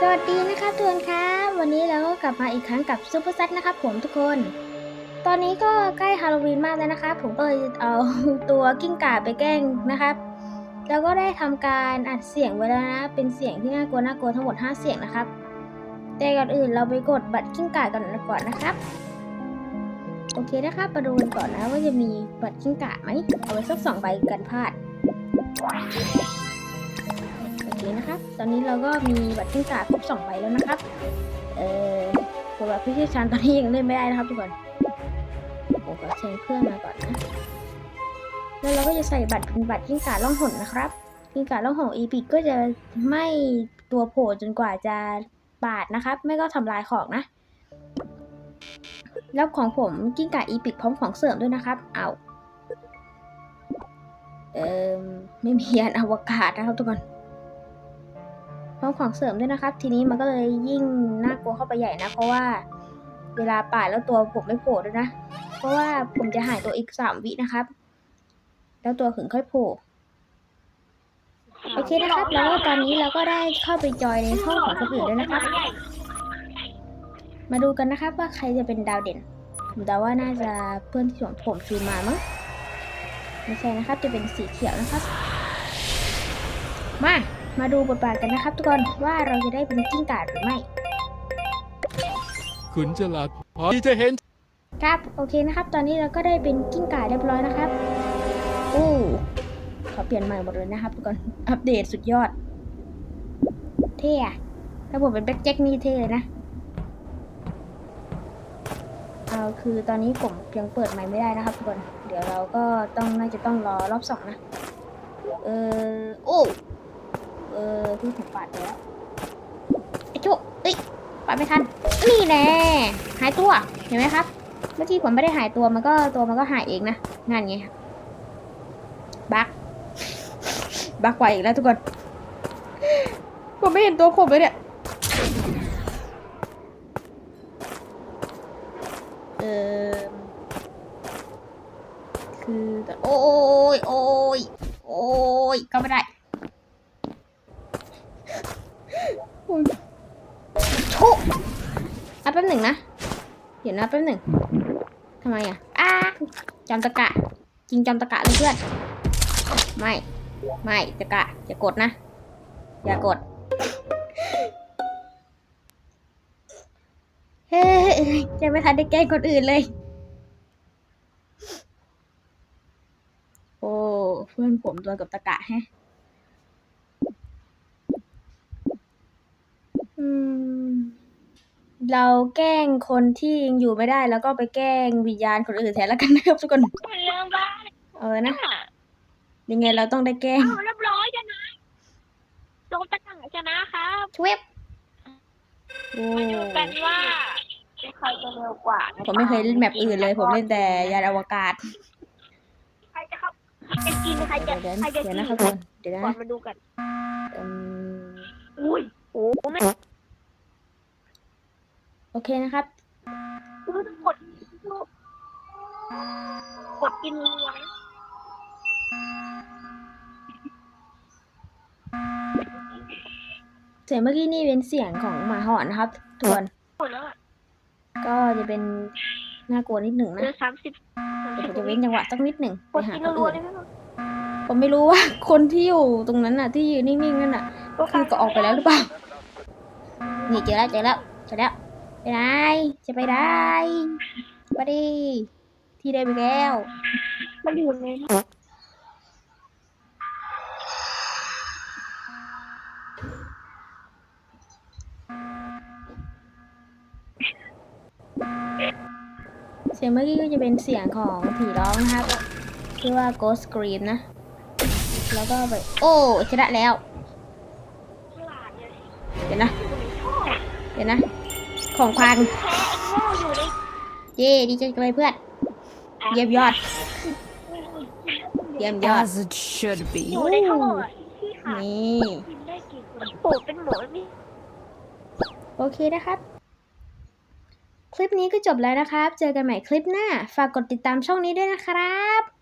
สวัสดีนะคะทุกคนครับวันนี้เราก็กลับมาอีกครั้งกับซูเปอร์ซันะครับผมทุกคน ตอนนี้ก็ใกล้ฮาโลวีนมากแล้วนะคะ ผมก็เลยเอาตัวกิ้งก่าไปแกล้งนะครับ แล้วก็ได้ทำการอัดเสียงไว้แล้วนะ เป็นเสียงที่น่ากลัวน่ากลัวทั้งหมด 5 เสียงนะครับ แต่ก่อนอื่นเราไปกดบัตรกิ้งก่ากันก่อนนะครับ โอเคนะครับมาดูกันก่อนนะว่าจะมีบัตรกิ้งก่าไหมเอาไว้สักสองใบกันพลาด โอเคนะครับ ตอนนี้เราก็มีบัตรกิ้งก่าครบสองใบแล้วนะครับ เอ่อตัวแบบผู้เชี่ยวชาญตอนนี้ยังเล่นไม่ได้นะครับทุกคนผมก็เชิญเพื่อนมาก่อนนะ แล้วเราก็จะใส่บัตรเป็นบัตรกิ้งก่าล่องหนนะครับกิ้งก่าล่องหนอีพิกก็จะไม่ตัวโผล่จนกว่าจะปาดนะครับ ไม่ก็ทำลายของนะแล้วของผมกิ้งก่าอีพิกพร้อมของเสริมด้วยนะครับ เอาเอ่อไม่มียานอวกาศนะครับทุกคน พร้อมของเสริมด้วยนะครับ ทีนี้มันก็เลยยิ่งน่ากลัวเข้าไปใหญ่นะ เพราะว่าเวลาป่าดแล้วตัวผมไม่โผล่ด้วยนะ เพราะว่าผมจะหายตัวอีกสามวินะครับ แล้วตัวถึงค่อยโผล่โอเคนะครับ แล้วก็ตอนนี้เราก็ได้เข้าไปจอยในห้องของคนอื่นด้วยนะครับ มาดูกันนะครับว่าใครจะเป็นดาวเด่น ผมเดาว่าน่าจะเพื่อนที่ผมผมชูมามั้งไม่ใช่นะครับจะเป็นสีเขียวนะครับ มา มาดูบทบาทกันนะครับทุกคนว่าเราจะได้เป็นกิ้งก่าหรือไม่คุณฉลาดพอที่จะเห็น ครับโอเคนะครับ ตอนนี้เราก็ได้เป็นกิ้งก่าเรียบร้อยนะครับอู้ขอเปลี่ยนใหม่หมดเลยนะครับทุกคนอัปเดตสุดยอด เท่อะถ้าผมเป็นแบ็คแจ็คนี่เท่เลยนะเอาคือตอนนี้ผมยังเปิดใหม่ไม่ได้นะครับทุกคน เดี๋ยวเราก็ต้องน่าจะต้องรอรอบสองนะ เออโอ้ เออพี่ผมปาดไปแล้วไอ้โจ้เอ้ยปาดไม่ทันนี่แน่หายตัวเห็นไหมครับ เมื่อกี้ผมไม่ได้หายตัวมันก็ตัวมันก็หายเองนะงานไงครับบักบักไวอีกแล้วทุกคนผมไม่เห็นตัวผมเลยเนี่ยเออคือแต่โอ้ยโอ้ยโอ้ยเข้าไม่ได้ โอ้ยโอะแป๊บหนึ่งนะ เดี๋ยวนะแป๊บหนึ่งทำไมอะอ้าจำตะกะ จริงจำตะกะเลยเพื่อน ไม่ ไม่ตะกะ อย่ากดนะ อย่ากด เฮ้ยยังไม่ทันได้แกล้งคนอื่นเลย โอ้ เพื่อนผมตัวกับตะกะแฮะ อืม เราแกล้งคนที่ยังอยู่ไม่ได้ แล้วก็ไปแกล้งวิญญาณคนอื่นแทนแล้วกันนะครับทุกคน มันเรื่องบ้าเออนะน่ะยังไงเราต้องได้แกล้งเอาเรียบร้อยชนะโดนตะกั่งชนะครับทวิปโอ้มาดูกันว่าใครจะเร็วกว่านะผมไม่เคยเล่นแมปอื่นเลย ผมเล่นแต่ยานอวกาศ ใครจะเข้าใครจะกินใครจะเดี๋ยวใครจะเดี๋ยวกินนะครับทุกคนเดี๋ยวก่อนะนมาดูกันอืมอุ้ยโอ้ไม่ โอเคนะครับรู้ทั้งหมดกดกินเลี้ยงเสียงเมื่อกี้นี่เป็นเสียงของหมาหอนนะครับทุกคนหมดแล้วอะก็จะเป็นน่ากลัวนิดหนึ่งเหนะลือสามสิบเดี๋ยวผมจะเว้นจังหวะสักนิดหนึ่งกไปดหากินคนรัวอื่นๆได้ไหมผมไม่รู้ว่า คนที่อยู่ตรงนั้นน่ะ ที่ยืนนิ่งๆนั่นน่ะ คือก็ออกไปแล้วหรือเปล่า นี่เจอแล้วเจอแล้วเจอแล้ว ไปไหนจะไปไหนมาดิ ที่ได้ไปแล้ว มันอยู่ในเสียงเมื่อกี้ก็จะเป็นเสียงของผีร้องนะครับชื่อว่า Ghost Scream นะ แล้วก็ไป โอ้ชนะแล้วตลาดเนี่ยเดี๋ยวนะ เดี๋ยวนะ ของพังแพ้ไอ้โง่อยู่ในเย่ดีใจจังเลยเพื่อน เยี่ยมยอด เยี่ยมยอด As it should อ be. ยู่ในท่ออะที่ขาดนี่ กินได้กี่คนโอ้เป็นหมูนี่โอเคนะครับ คลิปนี้ก็จบแล้วนะครับ เจอกันใหม่คลิปหน้า ฝากกดติดตามช่องนี้ด้วยนะครับ